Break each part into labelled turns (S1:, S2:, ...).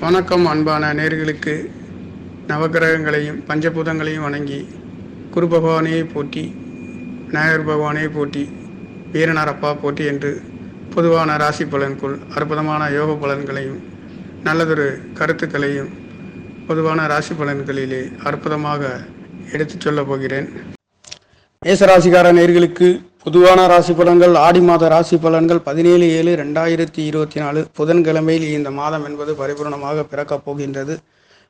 S1: வணக்கம் அன்பான நேர்களுக்கு நவக்கிரகங்களையும் பஞ்சபூதங்களையும் வணங்கி குரு பகவானையே போட்டி விநாயகர் பகவானையே போட்டி வீரனாரப்பா போட்டி என்று பொதுவான ராசி பலனுக்குள் அற்புதமான யோக பலன்களையும் நல்லதொரு கருத்துக்களையும் பொதுவான ராசி பலன்களிலே அற்புதமாக எடுத்துச் சொல்லப் போகிறேன். மேசராசிகார நேர்களுக்கு பொதுவான ராசி பலன்கள் ஆடி மாத ராசி பலன்கள் பதினேழு ஏழு ரெண்டாயிரத்தி இருபத்தி நாலு. புதன்கிழமையில் இந்த மாதம் என்பது பரிபூர்ணமாக பிறக்கப் போகின்றது.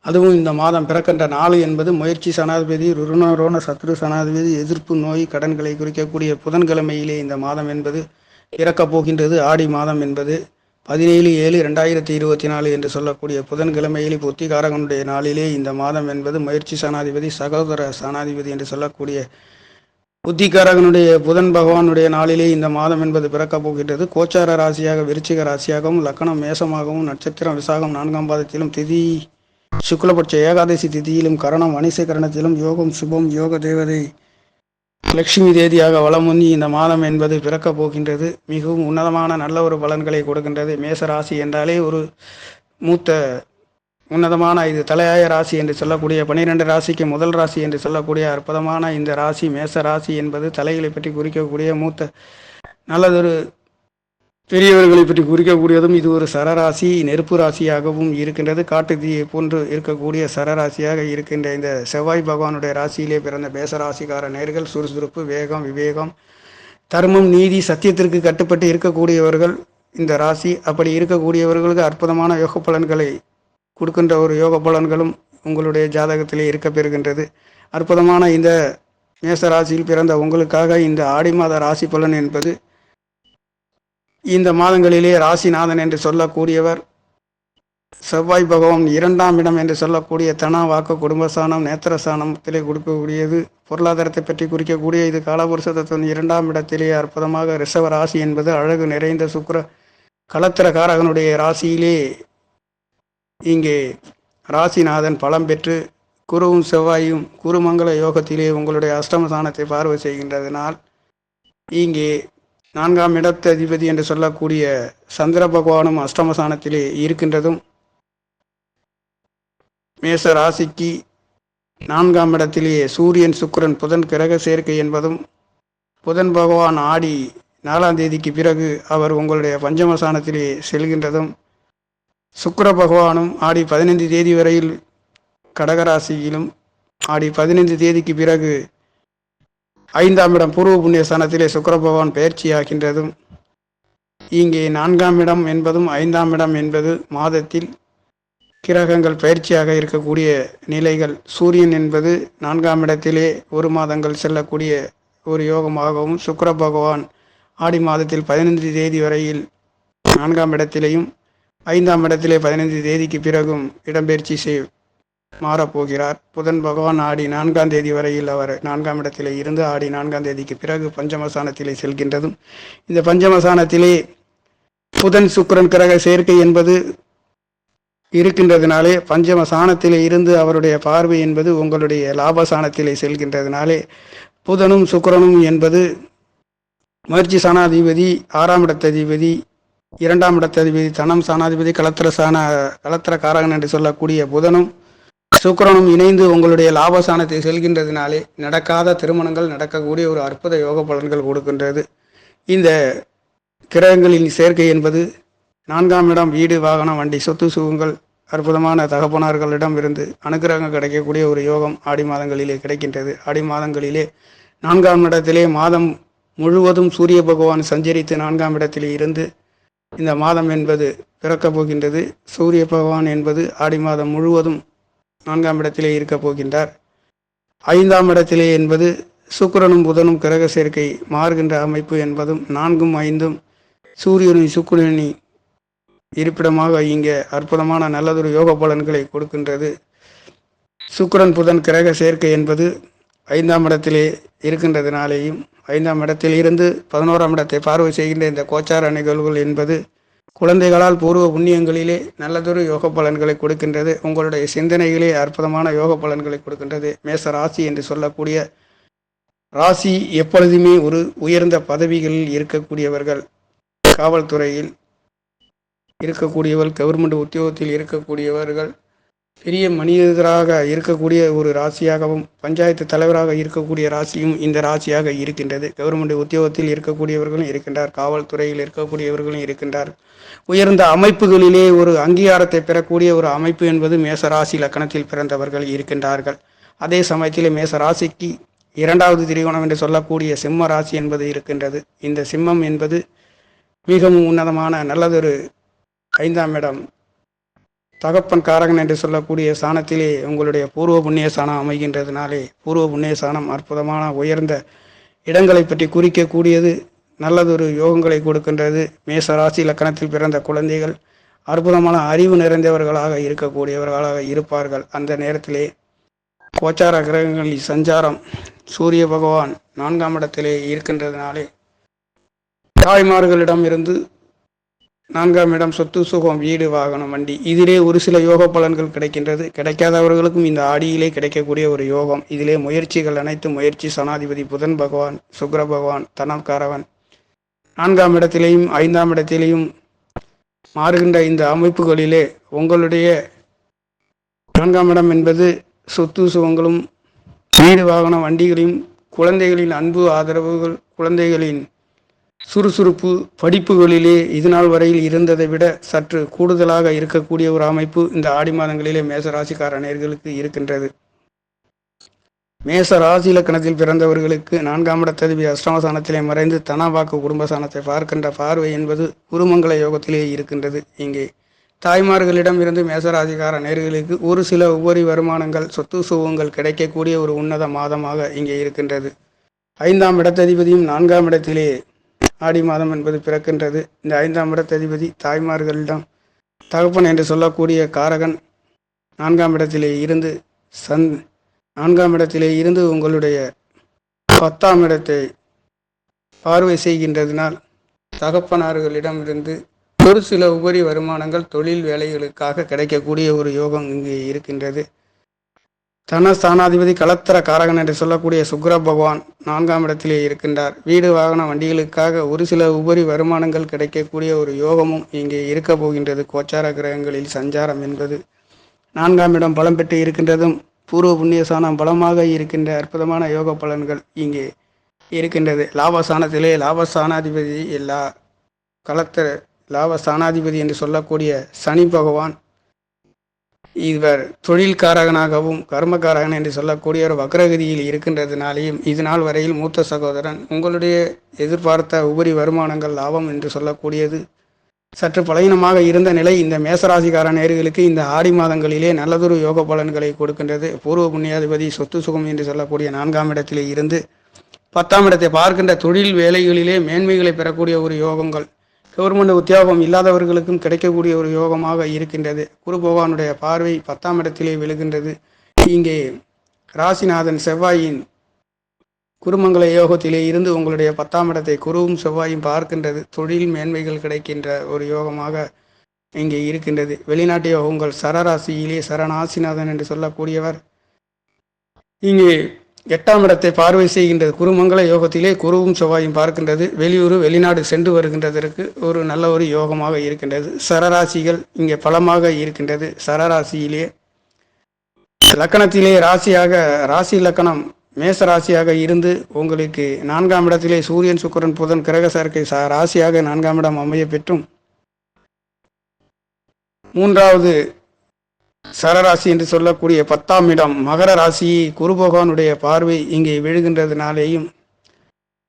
S1: அதுவும் இந்த மாதம் பிறக்கின்ற நாள் என்பது முயற்சி சனாதிபதி ருணரோண சத்ரு சனாதிபதி எதிர்ப்பு நோய் கடன்களை குறிக்கக்கூடிய புதன்கிழமையிலே இந்த மாதம் என்பது பிறக்கப் போகின்றது. ஆடி மாதம் என்பது பதினேழு ஏழு ரெண்டாயிரத்தி இருபத்தி நாலு என்று சொல்லக்கூடிய புதன்கிழமையில் புத்திகாரகனுடைய நாளிலே இந்த மாதம் என்பது முயற்சி சனாதிபதி சகோதர சனாதிபதி என்று சொல்லக்கூடிய புத்திகாரகனுடைய புதன் பகவானுடைய நாளிலே இந்த மாதம் என்பது பிறக்கப் போகின்றது. கோச்சார ராசியாக விருச்சிக ராசியாகவும் லக்கணம் மேசமாகவும் நட்சத்திரம் விசாகம் நான்காம் பாதத்திலும் திதி சுக்லபட்ச ஏகாதசி திதியிலும் கரணம் வணிச கரணத்திலும் யோகம் சுபம் யோக தேவதை லட்சுமி தேதியாக வளம் வந்து இந்த மாதம் என்பது பிறக்கப் போகின்றது. மிகவும் உன்னதமான நல்ல ஒரு பலன்களை கொடுக்கின்றது. மேச ராசி என்றாலே ஒரு மூத்த உன்னதமான இது தலையாய ராசி என்று சொல்லக்கூடிய பனிரெண்டு ராசிக்கு முதல் ராசி என்று சொல்லக்கூடிய அற்புதமான இந்த ராசி மேச ராசி என்பது தலைகளை பற்றி குறிக்கக்கூடிய மூத்த நல்லதொரு பெரியவர்களை பற்றி குறிக்கக்கூடியதும் இது ஒரு சரராசி நெருப்பு ராசியாகவும் இருக்கின்றது. காட்டு தீயை போன்று இருக்கக்கூடிய சரராசியாக இருக்கின்ற இந்த செவ்வாய் பகவானுடைய ராசியிலே பிறந்த மேசராசிக்கார நேர்கள் சுறுசுறுப்பு வேகம் விவேகம் தர்மம் நீதி சத்தியத்திற்கு கட்டுப்பட்டு இருக்கக்கூடியவர்கள் இந்த ராசி. அப்படி இருக்கக்கூடியவர்களுக்கு அற்புதமான யோக பலன்களை கொடுக்கின்ற ஒரு யோக பலன்களும் உங்களுடைய ஜாதகத்திலே இருக்க பெறுகின்றது. அற்புதமான இந்த மேச ராசியில் பிறந்த உங்களுக்காக இந்த ஆடி மாத ராசி பலன் என்பது இந்த மாதங்களிலே ராசிநாதன் என்று சொல்லக்கூடியவர் செவ்வாய் பகவான் இரண்டாம் இடம் என்று சொல்லக்கூடிய தனா வாக்கு குடும்பஸ்தானம் நேத்திரஸ்தானத்திலே கொடுக்கக்கூடியது. பொருளாதாரத்தை பற்றி குறிக்கக்கூடிய இது காலபுருஷத்தின் இரண்டாம் இடத்திலே அற்புதமாக ரிஷவ ராசி என்பது அழகு நிறைந்த சுக்கர கலத்திர காரகனுடைய ராசியிலே இங்கே ராசிநாதன் பலம் பெற்று குருவும் செவ்வாயும் குருமங்கள யோகத்திலே உங்களுடைய அஷ்டமஸ்தானத்தை பார்வை செய்கின்றதனால் இங்கே நான்காம் இடத்து அதிபதி என்று சொல்லக்கூடிய சந்திர பகவானும் அஷ்டமஸ்தானத்திலே இருக்கின்றதும் மேச ராசிக்கு நான்காம் இடத்திலேயே சூரியன் சுக்கிரன் புதன் கிரக சேர்க்கை என்பதும் புதன் பகவான் ஆடி நாலாம் தேதிக்கு பிறகு அவர் உங்களுடைய பஞ்சமஸ்தானத்திலே செல்கின்றதும் சுக்கர பகவானும் ஆடி பதினைந்து தேதி வரையில் கடகராசியிலும் ஆடி பதினைந்து தேதிக்கு பிறகு ஐந்தாம் இடம் பூர்வ புண்ணிய ஸ்தானத்திலே சுக்கர பகவான் பயிற்சியாகின்றதும் இங்கே நான்காம் இடம் என்பதும் ஐந்தாம் இடம் என்பது மாதத்தில் கிரகங்கள் பயிற்சியாக இருக்கக்கூடிய நிலைகள். சூரியன் என்பது நான்காம் இடத்திலே ஒரு மாதங்கள் செல்லக்கூடிய ஒரு யோகமாகவும் சுக்கர பகவான் ஆடி மாதத்தில் பதினைந்து தேதி வரையில் நான்காம் இடத்திலேயும் ஐந்தாம் இடத்திலே பதினைந்து தேதிக்கு பிறகும் இடம்பெயர்ச்சி செய் மாறப்போகிறார். புதன் பகவான் ஆடி நான்காம் தேதி வரையில் அவர் நான்காம் இடத்திலே இருந்து ஆடி நான்காம் தேதிக்கு பிறகு பஞ்சமசானத்திலே செல்கின்றதும் இந்த பஞ்சமசானத்திலே புதன் சுக்கிரன் கிரக சேர்க்கை என்பது இருக்கின்றதுனாலே பஞ்சமசானத்திலே இருந்து அவருடைய பார்வை என்பது உங்களுடைய லாபசானத்திலே செல்கின்றதுனாலே புதனும் சுக்கரனும் என்பது முயற்சி சாணாதிபதி ஆறாம் இடத்ததிபதி இரண்டாம் இடத்ததிபதி தனம் சாணாதிபதி கலத்திர சாண கலத்திர காரகன் என்று சொல்லக்கூடிய புதனும் சுக்கரனும் இணைந்து உங்களுடைய லாபசானத்தை செல்கின்றதுனாலே நடக்காத திருமணங்கள் நடக்கக்கூடிய ஒரு அற்புத யோக பலன்கள் கொடுக்கின்றது. இந்த கிரகங்களின் சேர்க்கை என்பது நான்காம் இடம் வீடு வாகனம் வண்டி சொத்து சுகங்கள் அற்புதமான தகப்பனார்களிடம் இருந்து அனுகிரகம் கிடைக்கக்கூடிய ஒரு யோகம் ஆடி மாதங்களிலே கிடைக்கின்றது. ஆடி மாதங்களிலே நான்காம் இடத்திலே மாதம் முழுவதும் சூரிய பகவான் சஞ்சரித்து நான்காம் இடத்திலே இருந்து இந்த மாதம் என்பது பிறக்கப் போகின்றது. சூரிய பகவான் என்பது ஆடி மாதம் முழுவதும் நான்காம் இடத்திலே இருக்கப் போகின்றார். ஐந்தாம் இடத்திலே என்பது சுக்கிரனும் புதனும் கிரக சேர்க்கை மாறுகின்ற அமைப்பு என்பதும் நான்கும் ஐந்தும் சூரியனும் சுக்கிரனி இருப்பிடமாக இங்கே அற்புதமான நல்லதொரு யோக பலன்களை கொடுக்கின்றது. சுக்கிரன் புதன் கிரக சேர்க்கை என்பது ஐந்தாம் இடத்திலே இருக்கின்றதுனாலேயும் ஐந்தாம் இடத்தில் இருந்து பதினோராம் இடத்தை பார்வை செய்கின்ற இந்த கோச்சார நிகழ்வுகள் என்பது குழந்தைகளால் பூர்வ புண்ணியங்களிலே நல்லதொரு யோக பலன்களை கொடுக்கின்றது. உங்களுடைய சிந்தனைகளே அற்புதமான யோக பலன்களை கொடுக்கின்றது. மேச ராசி என்று சொல்லக்கூடிய ராசி எப்பொழுதுமே ஒரு உயர்ந்த பதவிகளில் இருக்கக்கூடியவர்கள். காவல்துறையில் இருக்கக்கூடியவர்கள் கவர்மெண்ட் உத்தியோகத்தில் இருக்கக்கூடியவர்கள் பெரிய மனிதராக இருக்கக்கூடிய ஒரு ராசியாகவும் பஞ்சாயத்து தலைவராக இருக்கக்கூடிய ராசியும் இந்த ராசியாக இருக்கின்றது. கவர்மெண்ட் உத்தியோகத்தில் இருக்கக்கூடியவர்களும் இருக்கின்றார். காவல்துறையில் இருக்கக்கூடியவர்களும் இருக்கின்றார். உயர்ந்த அமைப்புகளிலே ஒரு அங்கீகாரத்தை பெறக்கூடிய ஒரு அமைப்பு என்பது மேச ராசி லக்கணத்தில் பிறந்தவர்கள் இருக்கின்றார்கள். அதே சமயத்தில் மேச ராசிக்கு இரண்டாவது திரிகோணம் என்று சொல்லக்கூடிய சிம்ம ராசி என்பது இருக்கின்றது. இந்த சிம்மம் என்பது மிகவும் உன்னதமான நல்லதொரு ஐந்தாம் இடம் தகப்பன் காரகன் என்று சொல்லக்கூடிய சாணத்திலே உங்களுடைய பூர்வ புண்ணிய சாணம் அமைகின்றதுனாலே பூர்வ புண்ணிய சாணம் அற்புதமான உயர்ந்த இடங்களை பற்றி குறிக்கக்கூடியது நல்லதொரு யோகங்களை கொடுக்கின்றது. மேச ராசி லக்கணத்தில் பிறந்த குழந்தைகள் அற்புதமான அறிவு நிறைந்தவர்களாக இருக்கக்கூடியவர்களாக இருப்பார்கள். அந்த நேரத்திலே கோச்சார கிரகங்களில் சஞ்சாரம் சூரிய பகவான் நான்காம் இடத்திலே இருக்கின்றதுனாலே தாய்மார்களிடம் இருந்து நான்காம் இடம் சொத்து சுகம் வீடு வாகனம் வண்டி. இதிலே ஒரு சில யோக பலன்கள் கிடைக்கின்றது. கிடைக்காதவர்களுக்கும் இந்த ஆடியிலே கிடைக்கக்கூடிய ஒரு யோகம். இதிலே முயற்சிகள் அனைத்து முயற்சி சனாதிபதி புதன் பகவான் சுக்கர பகவான் தனக்காரவன். நான்காம் இடத்திலேயும் ஐந்தாம் இடத்திலேயும் மாறுகின்ற இந்த அமைப்புகளிலே உங்களுடைய நான்காம் இடம் என்பது சொத்து சுகங்களும் வீடு வாகனம் வண்டிகளையும் குழந்தைகளின் அன்பு ஆதரவுகள் குழந்தைகளின் சுறுசுறுப்பு படிப்புகளிலே இதுநாள் வரையில் இருந்ததை விட சற்று கூடுதலாக இருக்கக்கூடிய ஒரு அமைப்பு இந்த ஆடி மாதங்களிலே மேச ராசிக்கார நேர்களுக்கு இருக்கின்றது. மேச ராசி இலக்கணத்தில் பிறந்தவர்களுக்கு நான்காம் இடத்ததிபதி அஷ்டமசானத்திலே மறைந்து தனாவாக்கு குடும்பசானத்தை பார்க்கின்ற பார்வை என்பது குருமங்கல யோகத்திலே இருக்கின்றது. இங்கே தாய்மார்களிடம் இருந்து மேசராசிக்கார நேர்களுக்கு ஒரு சில உபரி வருமானங்கள் சொத்து சுகங்கள் கிடைக்கக்கூடிய ஒரு உன்னத மாதமாக இங்கே இருக்கின்றது. ஐந்தாம் இடத்ததிபதியும் நான்காம் இடத்திலே ஆடி மாதம் என்பது பிறக்கின்றது. இந்த ஐந்தாம் இடத்ததிபதி தாய்மார்களிடம் தகப்பன் என்று சொல்லக்கூடிய காரகன் நான்காம் இடத்திலே இருந்து சந் நான்காம் இடத்திலே இருந்து உங்களுடைய பத்தாம் இடத்தை பார்வை செய்கின்றதினால் தகப்பனார்களிடம் இருந்து ஒரு சில உபரி வருமானங்கள் தொழில் வேலைகளுக்காக கிடைக்கக்கூடிய ஒரு யோகம் இங்கே இருக்கின்றது. தனஸ்தானாதிபதி கலத்தர காரகன் என்று சொல்லக்கூடிய சுக்கர பகவான் நான்காம் இடத்திலே இருக்கின்றார். வீடு வாகன வண்டிகளுக்காக ஒரு சில உபரி வருமானங்கள் கிடைக்கக்கூடிய ஒரு யோகமும் இங்கே இருக்க போகின்றது. கோச்சார கிரகங்களில் சஞ்சாரம் என்பது நான்காம் இடம் பலம் பெற்று இருக்கின்றதும் பூர்வ புண்ணியசானம் பலமாக இருக்கின்ற அற்புதமான யோக பலன்கள் இங்கே இருக்கின்றது. லாபஸ்தானத்திலே லாபஸ்தானாதிபதி எல்லா கலத்தர லாபஸ்தானாதிபதி என்று சொல்லக்கூடிய சனி பகவான் இவர் தொழில்காரகனாகவும் கர்மகாரகன் என்று சொல்லக்கூடிய ஒரு வக்ரகதியில் இருக்கின்றதுனாலேயும் இது நாள் வரையில் மூத்த சகோதரன் உங்களுடைய எதிர்பார்த்த உபரி வருமானங்கள் லாபம் என்று சொல்லக்கூடியது. சற்று பலகீனமாக இருந்த நிலை இந்த மேசராசிக்கார நேர்களுக்கு இந்த ஆடி மாதங்களிலே நல்லதொரு யோக பலன்களை கொடுக்கின்றது. பூர்வ புண்ணியாதிபதி சொத்து சுகம் என்று சொல்லக்கூடிய நான்காம் இடத்திலே இருந்து பத்தாம் இடத்தை பார்க்கின்ற தொழில் வேலைகளிலே மேன்மைகளை பெறக்கூடிய ஒரு யோகங்கள். கவர்மெண்ட் உத்தியோகம் இல்லாதவர்களுக்கும் கிடைக்கக்கூடிய ஒரு யோகமாக இருக்கின்றது. குரு பகவானுடைய பார்வை பத்தாம் இடத்திலே விழுகின்றது. இங்கே ராசிநாதன் செவ்வாயின் குருமங்கல யோகத்திலே இருந்து உங்களுடைய பத்தாம் இடத்தை குருவும் செவ்வாயும் பார்க்கின்றது. தொழில் மேன்மைகள் கிடைக்கின்ற ஒரு யோகமாக இங்கே இருக்கின்றது. வெளிநாட்டு யோகங்கள் சரராசியிலே சரணாசிநாதன் என்று சொல்லக்கூடியவர். இங்கே எட்டாம் இடத்தை பார்வை செய்கின்றது குருமங்கல யோகத்திலே குருவும் செவ்வாயும் பார்க்கின்றது. வெளியூர் வெளிநாடு சென்று வருகின்றதற்கு ஒரு நல்ல ஒரு யோகமாக இருக்கின்றது. சரராசிகள் இங்கே பலமாக இருக்கின்றது. சரராசியிலே லக்கணத்திலே ராசியாக ராசி லக்கணம் மேச ராசியாக இருந்து உங்களுக்கு நான்காம் இடத்திலே சூரியன் சுக்கரன் புதன் கிரக சேர்க்கை ராசியாக நான்காம் இடம் அமைய பெற்றும். மூன்றாவது சரராசி என்று சொல்லக்கூடிய பத்தாம் இடம் மகர ராசி குரு பகவானுடைய பார்வை இங்கே விழுகின்றதுனாலேயும்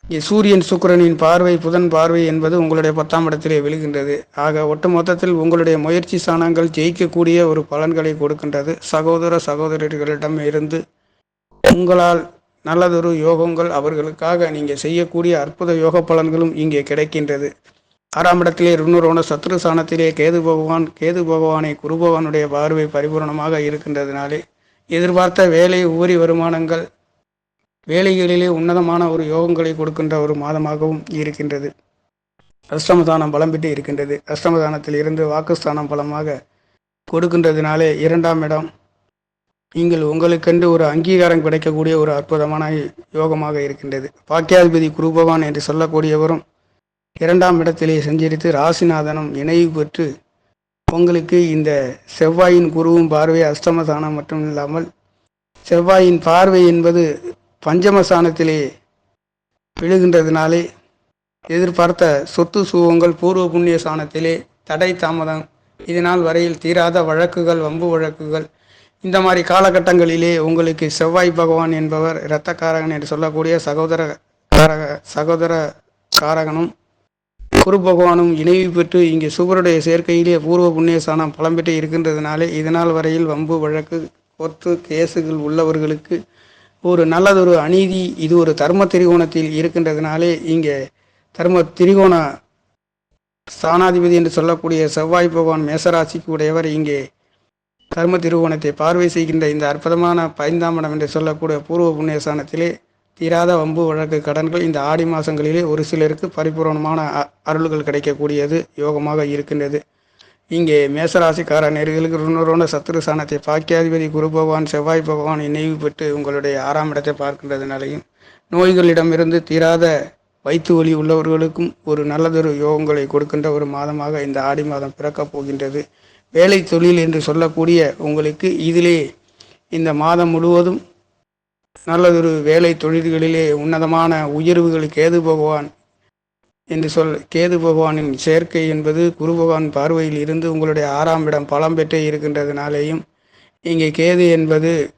S1: இங்கே சூரியன் சுக்கரனின் பார்வை புதன் பார்வை என்பது உங்களுடைய பத்தாம் இடத்திலே விழுகின்றது. ஆக ஒட்டு மொத்தத்தில் உங்களுடைய முயற்சி சாணங்கள் ஜெயிக்கக்கூடிய ஒரு பலன்களை கொடுக்கின்றது. சகோதர சகோதரர்களிடம் இருந்து உங்களால் நல்லதொரு யோகங்கள் அவர்களுக்காக நீங்கள் செய்யக்கூடிய அற்புத யோக பலன்களும் இங்கே கிடைக்கின்றது. ஆறாம் இடத்திலே ருணுரோண சத்ரு சாணத்திலே கேது பகவான் கேது பகவானை குரு பகவானுடைய பார்வை பரிபூர்ணமாக இருக்கின்றதுனாலே எதிர்பார்த்த வேலை உபரி வருமானங்கள் வேலைகளிலே உன்னதமான ஒரு யோகங்களை கொடுக்கின்ற ஒரு மாதமாகவும் இருக்கின்றது. அஷ்டமதானம் பலம் பெற்று இருக்கின்றது. அஷ்டமதானத்தில் இருந்து வாக்குஸ்தானம் பலமாக கொடுக்கின்றதுனாலே இரண்டாம் இடம். நீங்கள் உங்களுக்கென்று ஒரு அங்கீகாரம் கிடைக்கக்கூடிய ஒரு அற்புதமான யோகமாக இருக்கின்றது. பாக்கியாதிபதி குரு பகவான் என்று சொல்லக்கூடியவரும் இரண்டாம் இடத்திலே சஞ்சரித்து ராசிநாதனும் இணைவு பெற்று உங்களுக்கு இந்த செவ்வாயின் குருவும் பார்வை அஸ்தமசானம் மட்டும் இல்லாமல் செவ்வாயின் பார்வை என்பது பஞ்சமசானத்திலே விழுகின்றதுனாலே எதிர்பார்த்த சொத்து சுகங்கள் பூர்வ புண்ணிய சாணத்திலே தடை தாமதம் இதனால் வரையில் தீராத வழக்குகள் வம்பு வழக்குகள். இந்த மாதிரி காலகட்டங்களிலே உங்களுக்கு செவ்வாய் பகவான் என்பவர் இரத்தக்காரகன் என்று சொல்லக்கூடிய சகோதர காரக சகோதர காரகனும் குரு பகவானும் இணைவு பெற்று இங்கே சுவருடைய சேர்க்கையிலே பூர்வ புண்ணியஸ்தானம் சாணம் இருக்கின்றதுனாலே இதனால் வரையில் வம்பு வழக்கு கோர்த்து கேசுகள் உள்ளவர்களுக்கு ஒரு நல்லதொரு அநீதி இது ஒரு தர்ம திரிகோணத்தில் இருக்கின்றதுனாலே இங்கே தர்ம திரிகோண ஸ்தானாதிபதி என்று சொல்லக்கூடிய செவ்வாய் பகவான் மேசராசிக்கு உடையவர் இங்கே தர்ம திருவோணத்தை பார்வை செய்கின்ற இந்த அற்புதமான பைந்தாம் இடம் என்று சொல்லக்கூடிய பூர்வ புண்ணியஸ்தானத்திலே தீராத வம்பு வழக்கு கடன்கள் இந்த ஆடி மாதங்களிலே ஒரு சிலருக்கு பரிபூர்ணமான அருள்கள் கிடைக்கக்கூடியது யோகமாக இருக்கின்றது. இங்கே மேசராசிக்கார நேர்களுக்கு ருணரோண சத்ரு சாணத்தை பாக்கியாதிபதி குரு பகவான் செவ்வாய் பகவான் நினைவு பெற்று உங்களுடைய ஆறாம் இடத்தை பார்க்கின்றதுனாலையும் நோய்களிடமிருந்து தீராத வயிற்று வலி உள்ளவர்களுக்கும் ஒரு நல்லதொரு யோகங்களை கொடுக்கின்ற ஒரு மாதமாக இந்த ஆடி மாதம் பிறக்கப் போகின்றது. வேலை தொழில் என்று சொல்லக்கூடிய உங்களுக்கு இதிலே இந்த மாதம் முழுவதும் நல்லதொரு வேலை தொழில்களிலே உன்னதமான உயர்வுகள் கேது பகவான் என்று சொல் கேது பகவானின் சேர்க்கை என்பது குரு பகவான் பார்வையில் இருந்து உங்களுடைய ஆறாம் இடம் பலம் பெற்றே இருக்கின்றதுனாலேயும் இங்கே கேது என்பது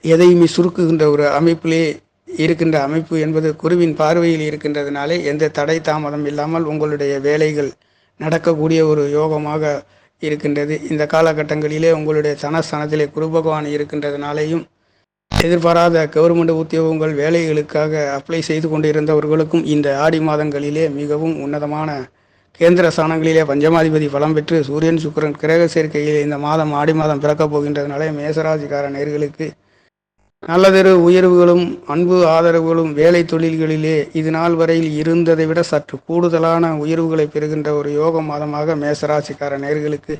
S1: எதையுமே சுருக்குகின்ற ஒரு அமைப்பிலே இருக்கின்ற அமைப்பு என்பது குருவின் பார்வையில் இருக்கின்றதுனாலே எந்த தடை தாமதம் இல்லாமல் உங்களுடைய வேலைகள் நடக்கக்கூடிய ஒரு யோகமாக இருக்கின்றது. இந்த காலகட்டங்களிலே உங்களுடைய தனஸ்தானத்திலே குரு பகவான் இருக்கின்றதுனாலேயும் எதிர்பாராத கவர்மெண்ட் உத்தியோகங்கள் வேலைகளுக்காக அப்ளை செய்து கொண்டிருந்தவர்களுக்கும் இந்த ஆடி மாதங்களிலே மிகவும் உன்னதமான கேந்திர ஸ்தானங்களிலே பஞ்சமாதிபதி பலம் பெற்று சூரியன் சுக்கரன் கிரக சேர்க்கையில் இந்த மாதம் ஆடி மாதம் பிறக்கப் போகின்றதுனாலே மேசராசிக்கார நேர்களுக்கு நல்லதொரு உயர்வுகளும் அன்பு ஆதரவுகளும் வேலை தொழில்களிலே இது நாள் வரையில் இருந்ததை விட சற்று கூடுதலான உயர்வுகளை பெறுகின்ற ஒரு யோக மாதமாக மேசராசிக்கார நேர்களுக்கு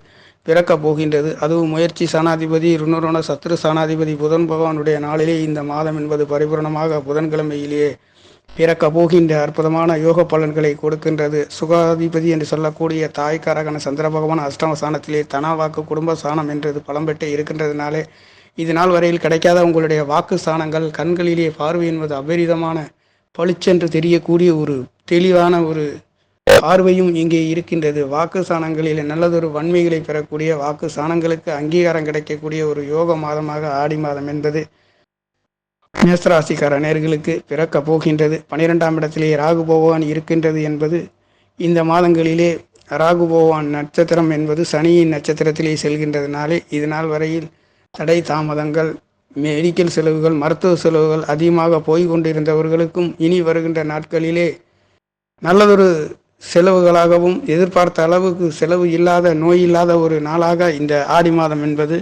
S1: பிறக்கப் போகின்றது. அதுவும் முயற்சி சனாதிபதி ருணருண சத்ரு சனாதிபதி புதன் பகவானுடைய நாளிலே இந்த மாதம் என்பது பரிபூர்ணமாக புதன்கிழமையிலேயே பிறக்க போகின்ற அற்புதமான யோக பலன்களை கொடுக்கின்றது. சுகாதிபதி என்று சொல்லக்கூடிய தாய்க்காரகன சந்திர பகவான் அஷ்டம சாணத்திலே தனாவாக்கு குடும்ப சாணம் என்றது பலம்பெற்று இருக்கின்றதுனாலே இது நாள் வரையில் கிடைக்காத உங்களுடைய வாக்கு ஸ்தானங்கள் கண்களிலே பார்வை என்பது அபரிதமான பளிச்சென்று தெரியக்கூடிய ஒரு தெளிவான ஒரு பார்வையும் இங்கே இருக்கின்றது. வாக்கு சாணங்களில் நல்லதொரு வன்மைகளை பெறக்கூடிய வாக்கு சாணங்களுக்கு அங்கீகாரம் கிடைக்கக்கூடிய ஒரு யோக மாதமாக ஆடி மாதம் என்பது மேசராசிக்கார நேர்களுக்கு பிறக்க போகின்றது. பனிரெண்டாம் இடத்திலே ராகு பகவான் இருக்கின்றது என்பது இந்த மாதங்களிலே ராகு பகவான் நட்சத்திரம் என்பது சனியின் நட்சத்திரத்திலே செல்கின்றதுனாலே இதனால் வரையில் தடை தாமதங்கள் மெடிக்கல் செலவுகள் மருத்துவ செலவுகள் அதிகமாக போய் கொண்டிருந்தவர்களுக்கும் இனி வருகின்ற நாட்களிலே நல்லதொரு செலவுகளாகவும் எதிர்பார்த்த அளவுக்கு செலவு இல்லாத நோய் இல்லாத ஒரு நாளாக இந்த ஆடி மாதம் என்பது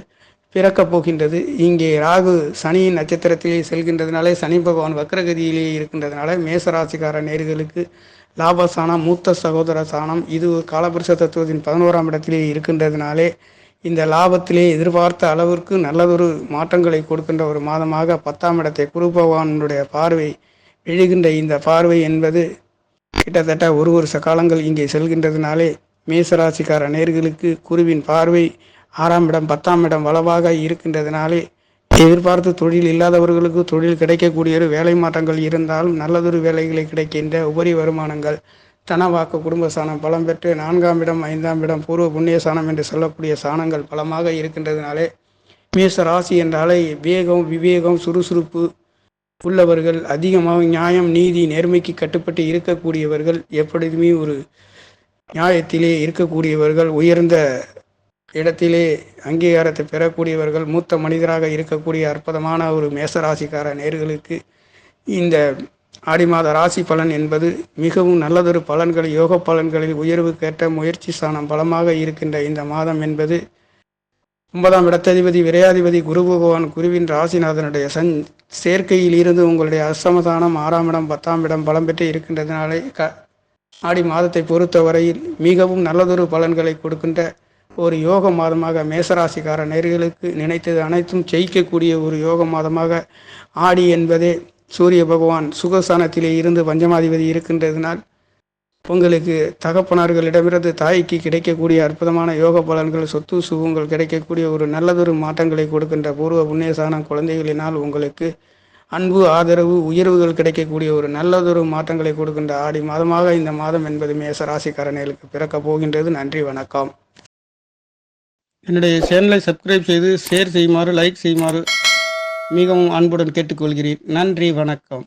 S1: பிறக்கப் போகின்றது. இங்கே ராகு சனியின் நட்சத்திரத்திலே செல்கின்றதுனாலே சனி பகவான் வக்ரகதியிலே இருக்கின்றதுனால மேசராசிக்கார நேர்களுக்கு லாபசானம் மூத்த சகோதர சாணம் இது காலபுருஷ தத்துவத்தின் பதினோராம் இடத்திலே இருக்கின்றதுனாலே இந்த லாபத்திலே எதிர்பார்த்த அளவிற்கு நல்லதொரு மாற்றங்களை கொடுக்கின்ற ஒரு மாதமாக பத்தாம் இடத்தை குரு பகவானுடைய பார்வை விழுகின்ற இந்த பார்வை என்பது கிட்டத்தட்ட ஒரு வருஷ காலங்கள் இங்கே செல்கின்றதுனாலே மேசராசிக்கார நேர்களுக்கு குருவின் பார்வை ஆறாம் இடம் பத்தாம் இடம் வளவாக இருக்கின்றதுனாலே எதிர்பார்த்து தொழில் இல்லாதவர்களுக்கு தொழில் கிடைக்கக்கூடிய ஒரு வேலை மாற்றங்கள் இருந்தாலும் நல்லதொரு வேலைகளை கிடைக்கின்ற உபரி வருமானங்கள் தனவாக்கு குடும்ப சாணம் பலம் பெற்று நான்காம் இடம் ஐந்தாம் இடம் பூர்வ புண்ணிய சாணம் என்று சொல்லக்கூடிய சாணங்கள் பலமாக இருக்கின்றதுனாலே மேச ராசி என்றாலே வேகம் விவேகம் சுறுசுறுப்பு உள்ளவர்கள் அதிகமாக நியாயம் நீதி நேர்மைக்கு கட்டுப்பட்டு இருக்கக்கூடியவர்கள் எப்பொழுதுமே ஒரு நியாயத்திலே இருக்கக்கூடியவர்கள் உயர்ந்த இடத்திலே அங்கீகாரத்தை பெறக்கூடியவர்கள் மூத்த மனிதராக இருக்கக்கூடிய அற்புதமான ஒரு மேசராசிக்கார நேர்களுக்கு இந்த ஆடி மாத ராசி பலன் என்பது மிகவும் நல்லதொரு பலன்கள் யோக பலன்களில் உயர்வு கேட்ட முயற்சி ஸ்தானம் பலமாக இருக்கின்ற இந்த மாதம் என்பது ஒன்பதாம் இடத்ததிபதி விரையாதிபதி குரு பகவான் குருவின் ராசிநாதனுடைய சன் சேர்க்கையில் இருந்து உங்களுடைய அசமதானம் ஆறாம் இடம் பத்தாம் இடம் பலம் பெற்று இருக்கின்றதுனாலே க ஆடி மாதத்தை பொறுத்தவரையில் மிகவும் நல்லதொரு பலன்களை கொடுக்கின்ற ஒரு யோக மாதமாக மேசராசிக்கார நேர்களுக்கு நினைத்தது அனைத்தும் ஜெயிக்கக்கூடிய ஒரு யோக மாதமாக ஆடி என்பதே சூரிய பகவான் சுகஸ்தானத்திலே இருந்து பஞ்சமாதிபதி இருக்கின்றதினால் உங்களுக்கு தகப்பனார்களிடமிருந்து தாய்க்கு கிடைக்கக்கூடிய அற்புதமான யோக பலன்கள் சொத்து சுகங்கள் கிடைக்கக்கூடிய ஒரு நல்லதொரு மாற்றங்களை கொடுக்கின்ற பூர்வ புண்ணியசான குழந்தைகளினால் உங்களுக்கு அன்பு ஆதரவு உயர்வுகள் கிடைக்கக்கூடிய ஒரு நல்லதொரு மாற்றங்களை கொடுக்கின்ற ஆடி மாதமாக இந்த மாதம் என்பது மேசராசிக்காரர்களுக்கு பிறக்கப் போகின்றது. நன்றி வணக்கம். என்னுடைய சேனலை சப்ஸ்கிரைப் செய்து ஷேர் செய்யுமாறு லைக் செய்யுமாறு மிகவும் அன்புடன் கேட்டுக்கொள்கிறேன். நன்றி வணக்கம்.